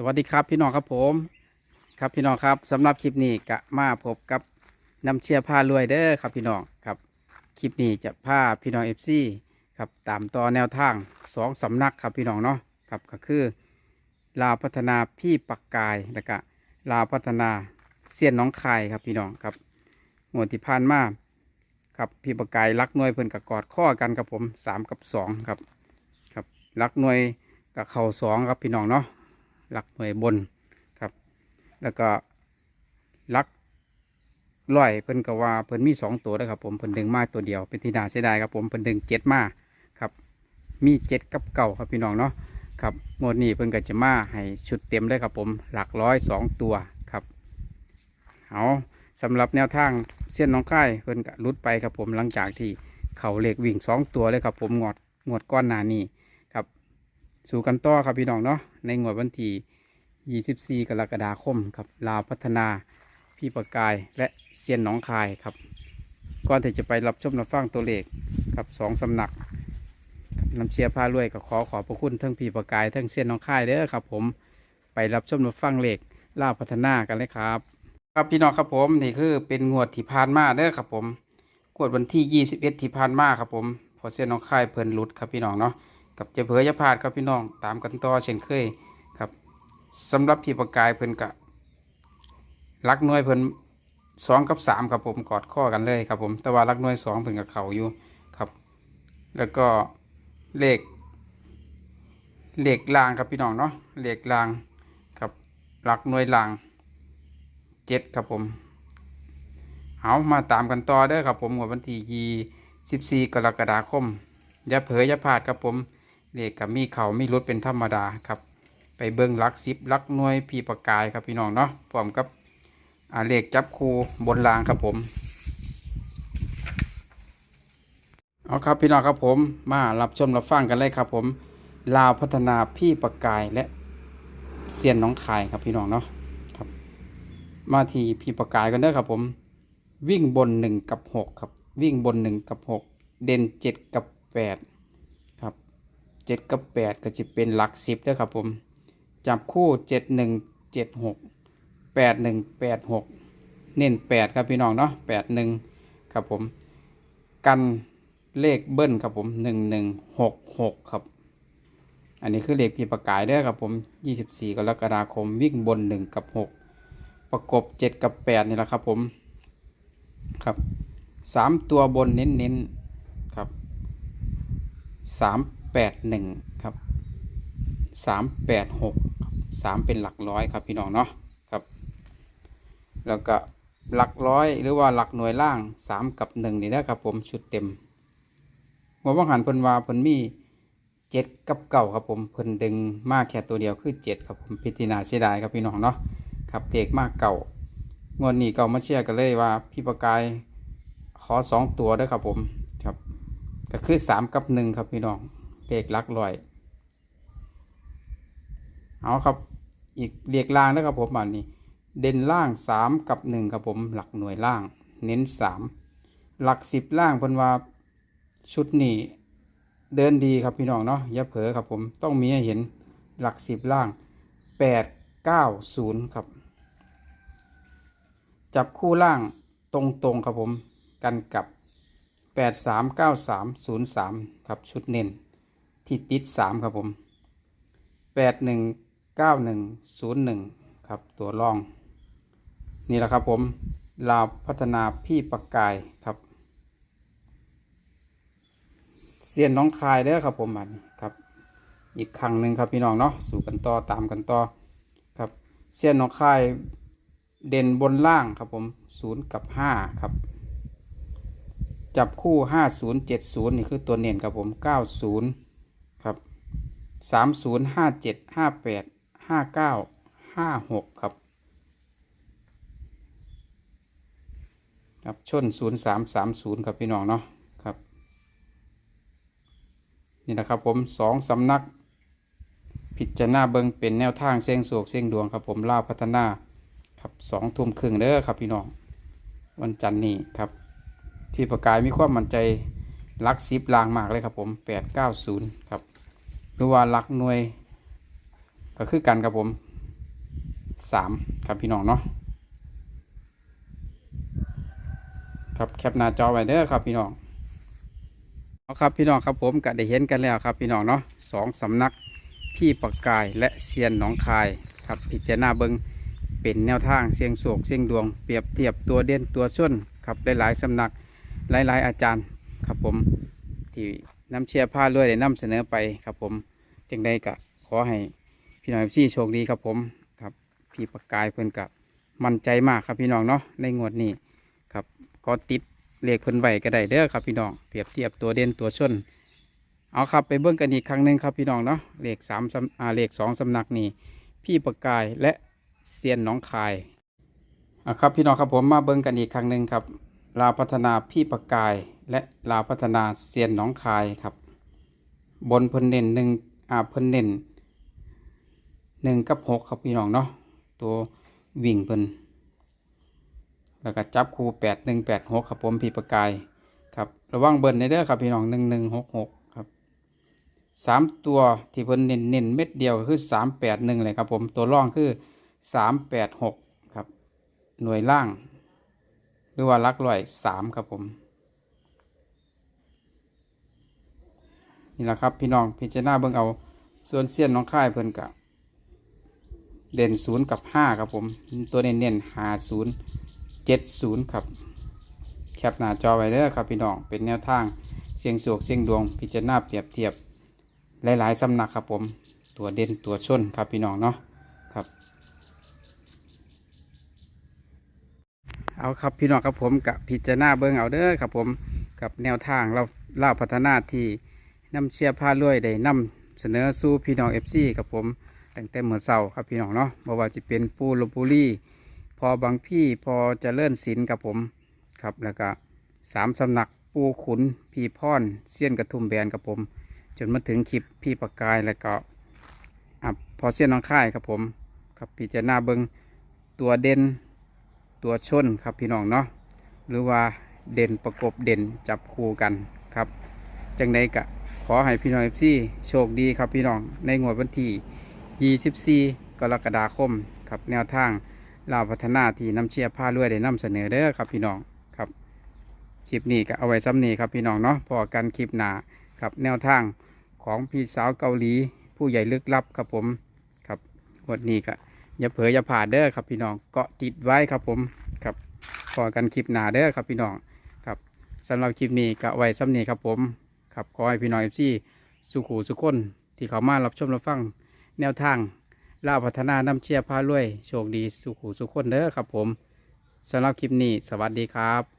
สวัสดีครับพี่น้องครับผม ครับพี่น้องครับสำหรับคลิปนี้กะมาพบกับน้ำเชียร์ผ้ารวยเด้อครับพี่น้องครับคลิปนี้จะพาพี่น้องเอฟซีครับตามต่อแนวทางสองสำนักครับพี่น้องเนาะครับก็คือ ลาวพัฒนาพี่ปักกายแล้วก็ลาวพัฒนาเสี้ยนน้องคายครับพี่น้องครับหมวดที่ผ่านมาครับพี่ปักกายรักหน่วยเพิ่นกับกอดข้อกันครับผมสามกับสองครับครับรักหน่วยกับเข่าสองครับพี่น้องเนาะ หลักหน่วยบนครับ แล้วก็หลักร้อยเพิ่นก็ว่าเพิ่นมีสองตัวนะครับผมเพิ่นดึงมาตัวเดียวเป็นที่น่าเสียดายครับผมเพิ่นดึงเจ็ดมาครับ มีเจ็ดกับเก่าครับพี่น้องเนาะครับงวดนี้เพิ่นก็จะมาให้ชุดเต็มเลยครับผมหลักร้อยสองตัวครับเอาสำหรับแนวทางเส้นน้องค่ายเพิ่นก็หลุดไปครับผมหลังจากที่เขาเหล็กวิ่งสองตัวเลยครับผมงวดงวดก้อนหนานี้ครับ สู่กันต่อครับพี่น้องเนาะ ในงวดวันที่ 24 กรกฎาคมครับลาวพัฒนาพี่ประกายและเซียนหนองคายครับก่อนที่จะไปรับชมรับฟังตัวเลขครับสองสำนักน้ำเชียร์พารวยก็ขอขอบพระคุณทั้งพี่ประกายทั้งเซียนหนองคายเด้อครับ ผมไปรับชมรับฟังเลขลาวพัฒนากันเลยครับ ครับพี่น้องครับผมนี่คือเป็นงวดที่ผ่านมาเด้อครับผมงวดวันที่ 21 ที่ผ่านมาครับผมพอเซียนหนองคายเพิ่นหลุดครับพี่น้องเนาะ กับจ้าเผยอยาพลาดครับพี่น้องตามกันต่อเช่นเคยครับสำหรับพี่ประกายเพิ่นกะรักหน่วยเพิ่นสองกับสามครับผมกอดข้อกันเลยครับผมแต่ว่ารักหน่วยสองเพิ่นกับเขาอยู่ครับ แล้วก็เลขเลขลางครับพี่น้องเนาะเลขลางครับรักหน่วยลางเจ็ดครับผมเอามาตามกันต่อเด้อครับผมวันที่ยี่สิบสี่กรกฎาคมอย่าเผยอย่าพลาดครับผม เลขกับมีเขามีรถเป็นธรรมดาครับ ไปเบิ้งลักสิบลักหน่วยพี่ประกายครับพี่น้องเนาะพร้อมกับอาเลขจับคูบนรางครับผมเอาครับพี่น้องครับผมมารับชมรับฟังกันเลยครับ ผมลาวพัฒนาพี่ประกายและเซียนน้องคายครับพี่น้องเนาะครับ มาที่พี่ประกายกันเด้อครับ ผม วิ่งบนหนึ่งกับหกครับ วิ่งบนหนึ่งกับหกเด่นเจ็ดกับแปด เจ็ดกับแปดก็จะเป็นหลักสิบด้วยครับผม จับคู่เจ็ดหนึ่งเจ็ดหกแปดหนึ่งแปดหกเน้นแปดครับพี่น้องเนาะแปดหนึ่งครับผม กันเลขเบิ้ลครับผมหนึ่งหนึ่งหกหกครับ อันนี้คือเลขพี่ประกายด้อครับผมยี่สิบสี่กรกฎาคมวิ่งบนหนึ่งกับหกประกบเจ็ดกับแปดนี่แหละครับผมครับสามตัวบนเน้นๆครับสาม แปดหนึ่งครับสามแปดหกสามเป็นหลักร้อยครับพี่น้องเนาะครับ แล้วก็หลักร้อยหรือว่าหลักหน่วยล่างสามกับหนึ่งนี่นะครับผมชุดเต็มหัววังหันเพิ่นว่าเพิ่นมีเจ็ดกับเก่าครับผมเพิ่นดึงมากแค่ตัวเดียวคือเจ็ดครับผมพิจารณาเสียดายครับพี่น้องเนาะครับเด็กมากเก่างวดนี้ก็มาเชียร์กันเลยว่าพี่ประกายขอสองตัวด้วยครับผมครับก็คือสามกับหนึ่งครับพี่น้อง เลขหลักร้อย เอาครับ อีกเรียกล่างนะครับผมอันนี้ เด่นล่างสามกับหนึ่งครับผมหลักหน่วยล่าง เน้นสามหลักสิบล่างเพิ่นว่าชุดนี้เดินดีครับพี่น้องเนาะอย่าเผลอครับผมต้องมีให้เห็นหลักสิบล่างแปดเก้าศูนย์ครับ จับคู่ล่างตรงๆครับผมกันกับ 839303 ครับ ชุดเน้น ที่ติด3ครับผม819101ครับตัวรอง นี่แหละครับผมลาวพัฒนาพี่ประกายครับเสียนน้องคายเด้อครับผมอันนี้ครับ อีกครั้งหนึ่งครับพี่น้องเนาะสู่กันต่อตามกันต่อครับเสียนน้องคายเด่นบนล่างครับผมศูนย์กับห้าครับ จับคู่ห้าศูนย์เจ็ดศูนย์นี่คือตัวเน่นครับผมเก้าศูนย์ สามศูนย์ห้าเจ็ดห้าแปดห้าเก้าห้าหกครับ ครับชนศูนย์สามสามศูนย์ครับพี่น้องเนาะครับ นี่นะครับผมสองสำนัก พิจารณาเบิงเป็นแนวทางเสียงสวกเสียงดวงครับผมล่าวพัฒนาครับสองทุ่มครึ่งเด้อครับพี่น้อง วันจันทร์นี้ครับพี่ประกายมีความมั่นใจลักซิบลางมากเลยครับผมแปดเก้าศูนย์ครับ หรือว่าลักหน่วย ก็คือกันครับผมสามครับพี่น้องเนาะครับแคปหน้าจอไว้เด้อครับพี่น้องเอาครับพี่น้องครับผมก็ได้เห็นกันแล้วครับพี่น้องเนาะสองสำนักพี่ประกายและเซียนหนองคายครับพิจารณาเบิงเป็นแนวทางเสียงโศกเสียงดวงเปรียบเทียบตัวเด่นตัวส้นครับหลายๆสำนักหลาย ๆ อาจารย์ครับผมที่ นำเชียร์ผ้าด้วยได้นำเสนอไปครับผมจึงได้กะขอให้พี่น้องพี่โชคดีครับผมครับพี่ประกายเพิ่นกับมั่นใจมากครับพี่น้องเนาะในงวดนี้ครับก็ติดเลขเพิ่นไว้ก็ได้เด้อครับพี่น้องเปรียบเทียบตัวเด่นตัวส้นเอาครับไปเบิ่งกันอีกครั้งหนึ่งครับพี่น้องเนาะเลขสามสำอ่าเลขสองสำนักนี่พี่ประกายและเซียนน้องคายอะครับพี่น้องครับผมมาเบิ่งกันอีกครั้งหนึ่งครับ ลาวพัฒนาพี่ประกาย และลาวพัฒนาเซียนหน้องคายครับ บนเพิ่นเน้นหนึ่งอ่าเพิ่นเน้นหนึ่งกับหกครับพี่น้องเนาะตัววิ่งเพิ่นแล้วก็จับคู่แปดหนึ่งแปดหกครับผมพี่ประกายครับระวังเบิ้ลในเด้อครับพี่น้องหนึ่งหนึ่งหกหกครับสามตัวที่เพิ่นเน้นเน้นเม็ดเดียวก็คือสามแปดหนึ่งเลยครับผมตัวร่องคือสามแปดหกครับหน่วยล่าง รือว่าหลักรอยสามครับผม นี่แหละครับพี่น้องพิจารณาเบิ่งเอา ส่วนเสี้ยนน้องค่ายเพิ่นกะเด่นศูนย์กับห้าครับผม ตัวเน้นเน้นหาศูนย์เจ็ดศูนย์ครับ แคปหน้าจอไว้เด้อครับพี่น้อง เป็นแนวทางเสียงโศกเสียงดวง พิจารณาเปรียบเทียบ หลายๆสำนักครับผม ตัวเด่นตัวชนครับพี่น้องเนาะครับ เอาครับพี่น้องครับผมกับพิจารณาเบิ่งเอาเด้อครับผมกับแนวทางเราเล่าพัฒนาที่นำเชียร์ผ้ารวยได้นำเสนอสู่พี่น้องเอฟซีครับผมตั้งแต่เหมื่อเช้าครับพี่น้องเนาะบ่ว่าจะเป็นปูลบุรีพอบางพี่พอจะเลื่อนศิลครับผมครับแล้วก็สามสำนักปูขุนพี่พรเซียนกระทุ่มแบนครับผม จนมาถึงคลิปพี่ประกายแล้วก็อะพอเซียนน้องค่ายครับผมครับพี่จะหน้าเบิงตัวเด่น ตัวชนครับพี่น้องเนาะหรือว่าเด่นประกบเด่นจับคู่กันครับ จังใดกะขอให้พี่น้องเอฟซีโชคดีครับพี่น้องในงวดวันที่24 กรกฎาคมครับแนวทางลาวพัฒนาที่น้ำเชียร์ผ้ารวยได้นำเสนอเด้อครับพี่น้องครับคลิปนี้ก็เอาไว้ซ้ำนี้ครับพี่น้องเนาะพอกันคลิปหนาครับแนวทางของพี่สาวเกาหลี ผู้ใหญ่ลึกลับครับผมครับวันนี้ก็ อย่าเผลออย่าผ่าเด้อครับพี่น้องเกาะติดไว้ครับผมครับพอกันคลิปหนาเด้อครับพี่น้องครับสำหรับคลิปนี้ก็เอไว้ซ้ำนี้ครับผมครับขอให้พี่น้องเอฟซีสุขูสุขคนที่เขามารับชมรับฟังแนวทางล่าพัฒนานำเชียร์พารวยโชคดีสุขูสุขคนเด้อครับผมสำหรับคลิปนี้ สวัสดีครับ